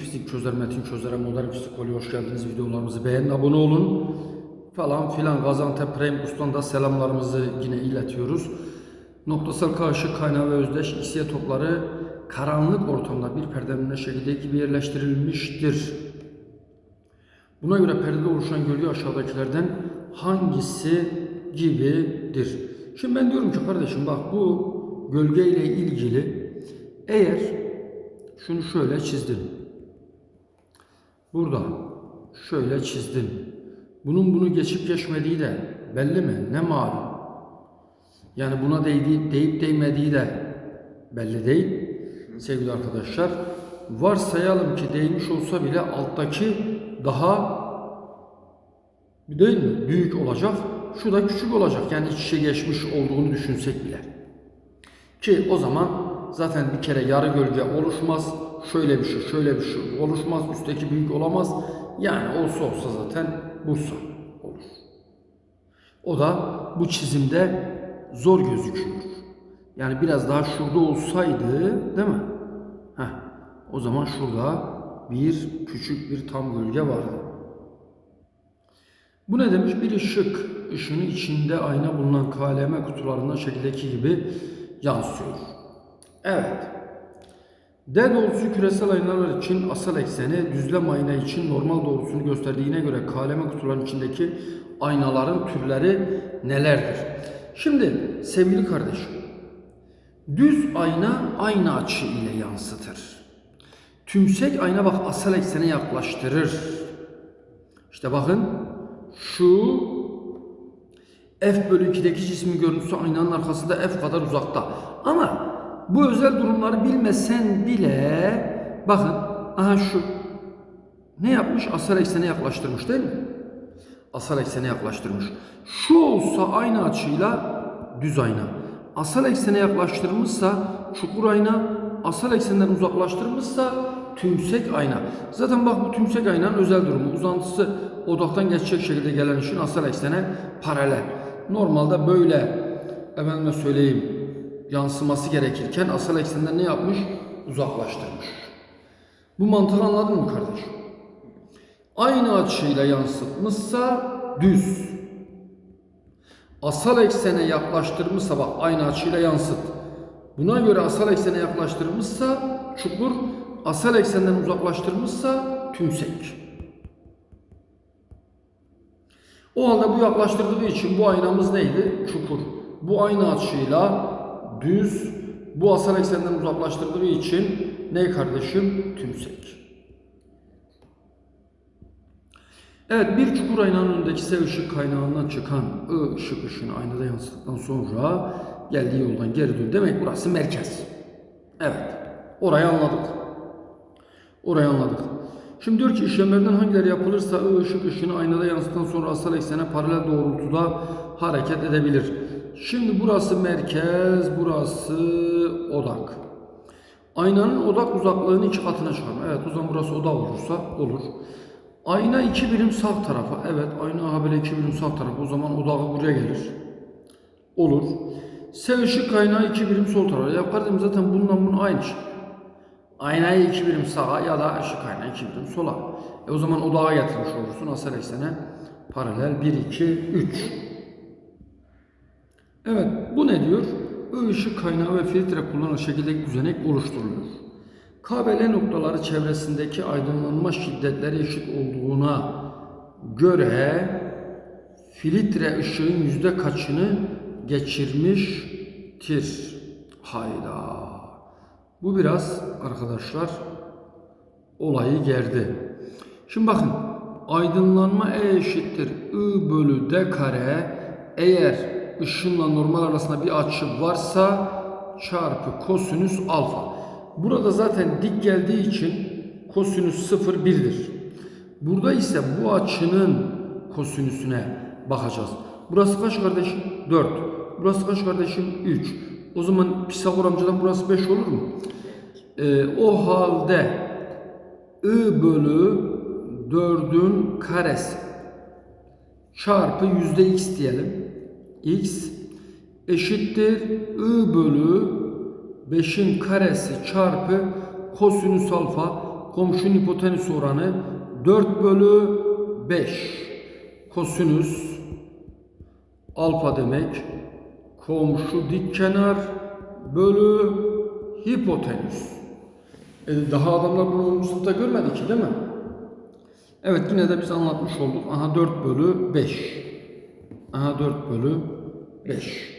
fizik çözer, metin çözere, modern oluyor. Hoş geldiniz. Videolarımızı beğenin, abone olun. Falan filan Gaziantep Prime Ustan da selamlarımızı yine iletiyoruz. Noktasal karşı kaynağı ve özdeş iksiye topları karanlık ortamda bir perdenin şekilde gibi yerleştirilmiştir. Buna göre perdede oluşan gölge aşağıdakilerden hangisi gibidir? Şimdi ben diyorum ki kardeşim bak bu gölge ile ilgili eğer şunu şöyle çizdin. Burada şöyle çizdin. Bunun bunu geçip geçmediği de belli mi? Ne malum? Yani buna değdi, değip değmediği de belli değil. Sevgili arkadaşlar, varsayalım ki değmiş olsa bile alttaki daha değil mi? Büyük olacak. Şu da küçük olacak. Yani iç içe geçmiş olduğunu düşünsek bile. Ki o zaman zaten bir kere yarı gölge oluşmaz. Şöyle bir şey, şöyle bir şey oluşmaz. Üstteki büyük olamaz. Yani olsa olsa zaten Bursa olur. O da bu çizimde zor gözüküyor. Yani biraz daha şurada olsaydı değil mi? Heh, o zaman şurada bir küçük bir tam gölge vardı. Bu ne demiş? Bir ışık, ışığın içinde ayna bulunan KLM kutularından şekildeki gibi yansıyor. Evet. D doğrusu küresel aynalar için asal ekseni, düzlem ayna için normal doğrusunu gösterdiğine göre KLM kutuların içindeki aynaların türleri nelerdir? Şimdi sevgili kardeşim, düz ayna aynı açı ile yansıtır. Tümsek ayna bak asal eksene yaklaştırır. İşte bakın şu f bölü 2'deki cismin görüntüsü aynanın arkasında f kadar uzakta. Ama bu özel durumları bilmesen bile bakın aha şu ne yapmış? Asal eksene yaklaştırmış değil mi? Asal eksene yaklaştırmış. Şu olsa aynı açıyla düz ayna. Asal eksene yaklaştırmışsa çukur ayna, asal eksenden uzaklaştırmışsa tümsek ayna. Zaten bak bu tümsek aynanın özel durumu. Uzantısı odaktan geçecek şekilde gelen ışın asal eksene paralel. Normalde böyle efendime söyleyeyim yansıması gerekirken asal eksenden ne yapmış? Uzaklaştırmış. Bu mantığı anladın mı kardeşim? Aynı açıyla yansıtmışsa düz. Asal eksene yaklaştırmışsa bak aynı açıyla yansıt. Buna göre asal eksene yaklaştırmışsa çukur, asal eksenden uzaklaştırmışsa tümsek. O halde bu yaklaştırdığı için bu aynamız neydi? Çukur. Bu aynı açıyla düz, bu asal eksenden uzaklaştırdığı için ne kardeşim? Tümsek. Evet bir çukur aynanın önündeki S ışık kaynağından çıkan I ışık ışığını aynada yansıttıktan sonra geldiği yoldan geri dön. Demek burası merkez. Evet. Orayı anladık. Orayı anladık. Şimdi diyor ki işlemlerden hangileri yapılırsa I ışık ışığını aynada yansıttıktan sonra asal eksene paralel doğrultuda hareket edebilir. Şimdi burası merkez, burası odak. Aynanın odak uzaklığını iki katına çıkarma. Evet o zaman burası odak olursa olur. Ayna iki birim sağ tarafa. Evet ayna aha böyle iki birim sağ tarafa. O zaman odağı buraya gelir. Olur. S ışık kaynağı iki birim sol tarafa. Ya kardeşim zaten bundan bunun aynı şey. Aynayı iki birim sağa ya da ışık kaynağı iki birim sola. E o zaman odağa getirmiş olursun. Asal eksene paralel 1, 2, 3. Evet bu ne diyor? Işık kaynağı ve filtre kullanılan şekildeki düzenek oluşturulur. KBL noktaları çevresindeki aydınlanma şiddetleri eşit olduğuna göre filtre ışığın yüzde kaçını geçirmiştir? Hayda. Bu biraz arkadaşlar olayı gerdi. Şimdi bakın aydınlanma E eşittir I bölü D kare eğer ışınla normal arasında bir açı varsa çarpı kosinüs alfa. Burada zaten dik geldiği için kosinüs 0 1'dir. Burada ise bu açının kosinüsüne bakacağız. Burası kaç kardeşim? 4. Burası kaç kardeşim? 3. O zaman Pisagor amcadan burası 5 olur mu? Ee, o halde I bölü 4'ün karesi çarpı yüzde x diyelim. X eşittir I bölü 5'in karesi çarpı kosinüs alfa. komşunun hipotenüs oranı 4 bölü 5. Kosinüs alfa demek. Komşu dik kenar bölü hipotenüs. E, daha adamlar bunu 10. sınıfta görmedi ki değil mi? Evet yine de biz anlatmış olduk. Aha 4 bölü 5. Aha 4 bölü 5.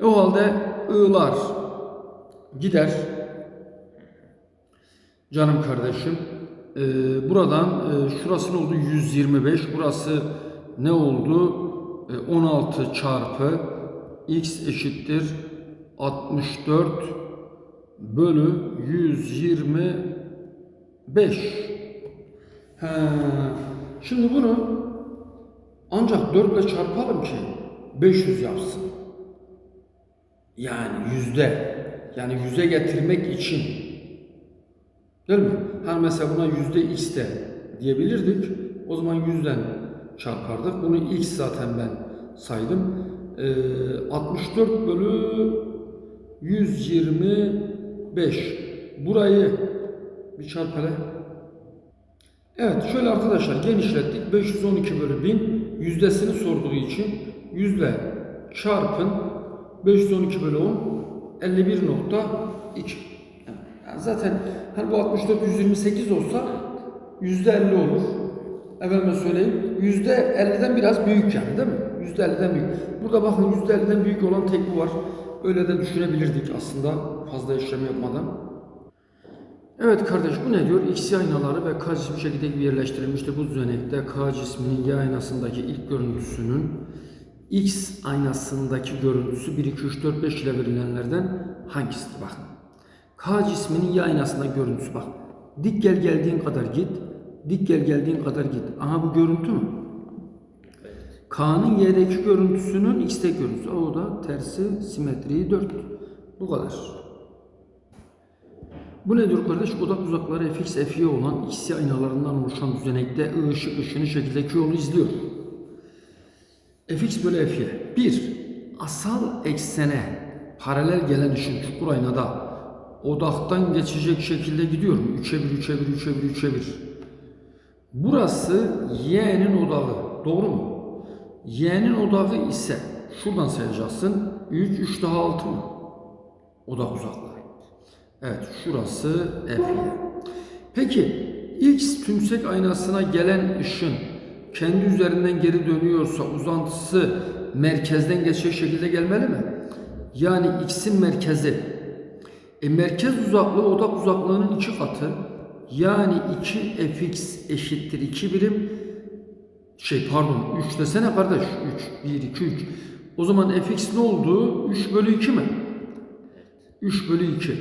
E, o halde i'lar gider. Canım kardeşim. e, buradan e, şurası ne oldu? 125. Burası ne oldu? E, 16 çarpı x eşittir 64 bölü 125. He. Şimdi bunu ancak 4 ile çarpalım ki 500 yapsın. Yani yüzde. Yani yüze getirmek için. Değil mi? Hani mesela buna yüzde x de diyebilirdik. O zaman yüzden çarpardık. Bunu x zaten ben saydım. Ee, 64 bölü 125. Burayı bir çarp hele. Evet şöyle arkadaşlar genişlettik. 512 bölü 1000 yüzdesini sorduğu için yüzle çarpın 512 bölü 10 51.2 yani zaten hani bu 64 128 olsa yüzde 50 olur. Efendime söyleyeyim yüzde 50'den biraz büyük yani değil mi? Yüzde 50'den büyük. Burada bakın yüzde 50'den büyük olan tek bu var. Öyle de düşünebilirdik aslında fazla işlem yapmadan. Evet kardeş bu ne diyor? X aynaları ve K cismi şekilde yerleştirilmiştir. Bu düzenekte K cisminin Y aynasındaki ilk görüntüsünün X aynasındaki görüntüsü 1, 2, 3, 4, 5 ile verilenlerden hangisidir? Bakın. K cisminin Y aynasındaki görüntüsü bak. Dik gel geldiğin kadar git. Dik gel geldiğin kadar git. Aha bu görüntü mü? K'nın Y'deki görüntüsünün X'teki görüntüsü. O da tersi simetriği 4. Bu kadar. Bu nedir kardeş? Odak uzakları fx, fy olan x aynalarından oluşan düzenekte I ışık ışını şekildeki yolu izliyor. fx bölü fy. 1. Asal eksene paralel gelen ışın çukur aynada odaktan geçecek şekilde gidiyor mu? 3'e 1, 3'e 1, 3'e 1, 3'e 1. Burası y'nin odağı. Doğru mu? Y'nin odağı ise şuradan sayacaksın. 3, 3 daha 6 mı? Odak uzaklığı. Evet şurası F'ye. Peki X tümsek aynasına gelen ışın kendi üzerinden geri dönüyorsa uzantısı merkezden geçecek şekilde gelmeli mi? Yani X'in merkezi. E merkez uzaklığı odak uzaklığının iki katı. Yani 2 fx eşittir 2 birim. Şey pardon 3 desene kardeş. 3, 1, 2, 3. O zaman fx ne oldu? 3 bölü 2 mi? 3 bölü 2.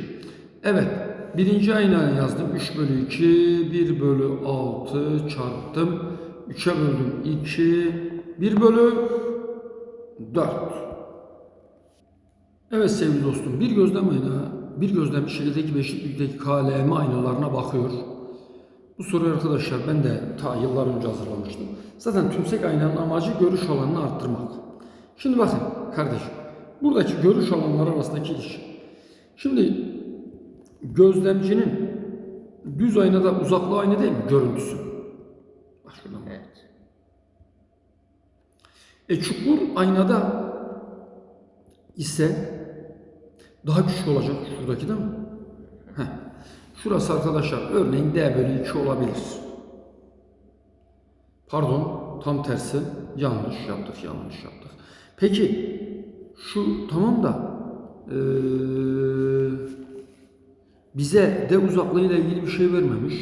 Evet. Birinci aynaya yazdım. 3 bölü 2. 1 bölü 6 çarptım. 3'e böldüm 2. 1 bölü 4. Evet sevgili dostum. Bir gözlem ayna, bir gözlem şekildeki beşiklikteki KLM aynalarına bakıyor. Bu soruyu arkadaşlar ben de ta yıllar önce hazırlamıştım. Zaten tümsek aynanın amacı görüş alanını arttırmak. Şimdi bakın kardeşim. Buradaki görüş alanları arasındaki ilişki. Şimdi gözlemcinin düz aynada uzaklığı aynı değil mi? Görüntüsü. Bak şuradan bak. Evet. E çukur aynada ise daha küçük olacak şuradaki değil mi? Heh. Şurası arkadaşlar örneğin D bölü 2 olabilir. Pardon tam tersi yanlış yaptık yanlış yaptık. Peki şu tamam da eee, bize D uzaklığıyla ilgili bir şey vermemiş.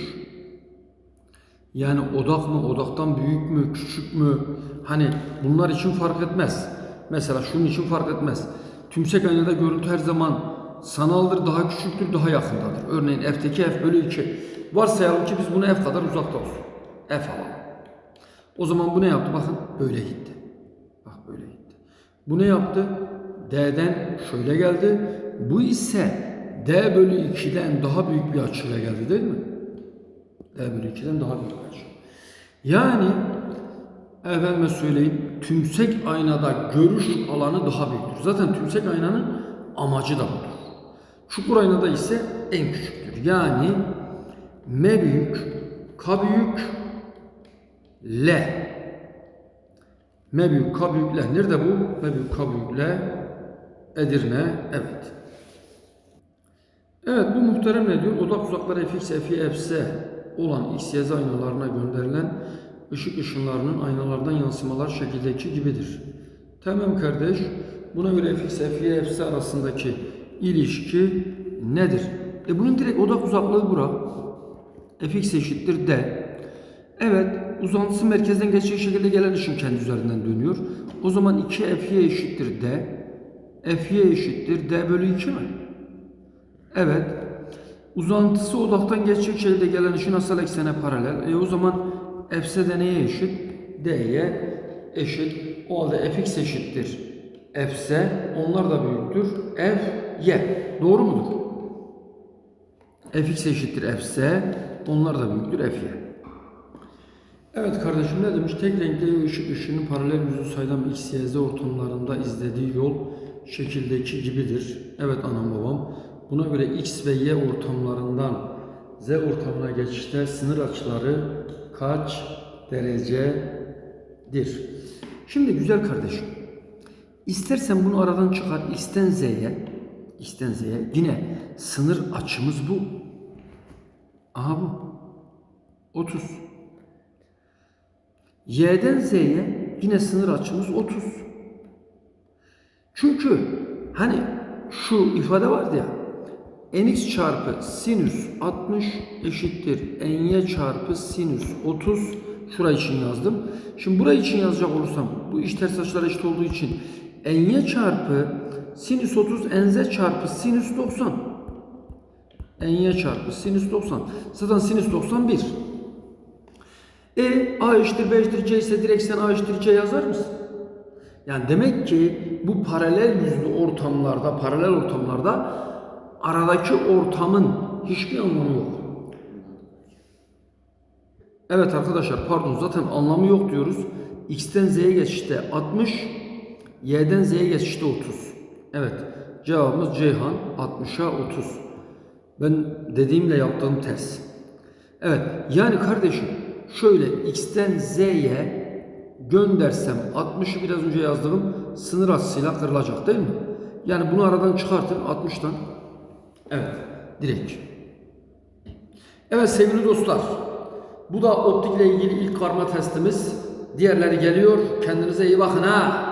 Yani odak mı, odaktan büyük mü, küçük mü? Hani bunlar için fark etmez. Mesela şunun için fark etmez. Tümsek aynada görüntü her zaman sanaldır, daha küçüktür, daha yakındadır. Örneğin f'teki f bölü 2. Varsayalım ki biz bunu f kadar uzakta olsun. F alalım. O zaman bu ne yaptı? Bakın böyle gitti. Bak böyle gitti. Bu ne yaptı? D'den şöyle geldi. Bu ise D bölü 2'den daha büyük bir açıyla geldi değil mi? D bölü 2'den daha büyük bir açı. Yani efendime söyleyeyim tümsek aynada görüş alanı daha büyüktür. Zaten tümsek aynanın amacı da budur. Çukur aynada ise en küçüktür. Yani M büyük, K büyük, L. M büyük, K büyük, L. Nerede bu? M büyük, K büyük, L. Edirne. Evet. Evet bu muhterem ne diyor? Odak uzakları fx, fs olan x, y aynalarına gönderilen ışık ışınlarının aynalardan yansımalar şekildeki gibidir. Tamam kardeş. Buna göre fx, fs arasındaki ilişki nedir? E bunun direkt odak uzaklığı bura. fx eşittir d. Evet, uzantısı merkezden geçecek şekilde gelen ışın kendi üzerinden dönüyor. O zaman 2 fy eşittir d. fy eşittir d bölü 2 mi? Evet. Uzantısı odaktan geçecek şekilde gelen ışın asal eksene paralel. E o zaman fs de neye eşit? d'ye eşit. O halde fx eşittir. fs onlar da büyüktür. f y. Doğru mudur? fx eşittir fs onlar da büyüktür f y. Evet kardeşim ne demiş? Tek renkli ışık ışığının paralel yüzü saydam x, y, z ortamlarında izlediği yol şekildeki gibidir. Evet anam babam. Buna göre x ve y ortamlarından z ortamına geçişte sınır açıları kaç derecedir? Şimdi güzel kardeşim. İstersen bunu aradan çıkar x'ten z'ye x'ten z'ye yine sınır açımız bu. Aha bu. 30. Y'den Z'ye yine sınır açımız 30. Çünkü hani şu ifade vardı ya nx çarpı sinüs 60 eşittir ny çarpı sinüs 30 şurayı için yazdım. Şimdi burayı için yazacak olursam bu iş ters açılar eşit olduğu için ny çarpı sinüs 30 nz çarpı sinüs 90 ny çarpı sinüs 90 zaten sinüs 91 e A eşittir B eşittir C ise direkt sen A eşittir C yazar mısın? Yani demek ki bu paralel yüzlü ortamlarda, paralel ortamlarda aradaki ortamın hiçbir anlamı yok. Evet arkadaşlar pardon zaten anlamı yok diyoruz. X'ten Z'ye geçişte 60, Y'den Z'ye geçişte 30. Evet cevabımız Ceyhan 60'a 30. Ben dediğimle yaptığım ters. Evet yani kardeşim şöyle x'ten z'ye göndersem 60'ı biraz önce yazdığım sınır açısıyla kırılacak değil mi? Yani bunu aradan çıkartın 60'tan. Evet direkt. Evet sevgili dostlar. Bu da optikle ilgili ilk karma testimiz. Diğerleri geliyor. Kendinize iyi bakın ha.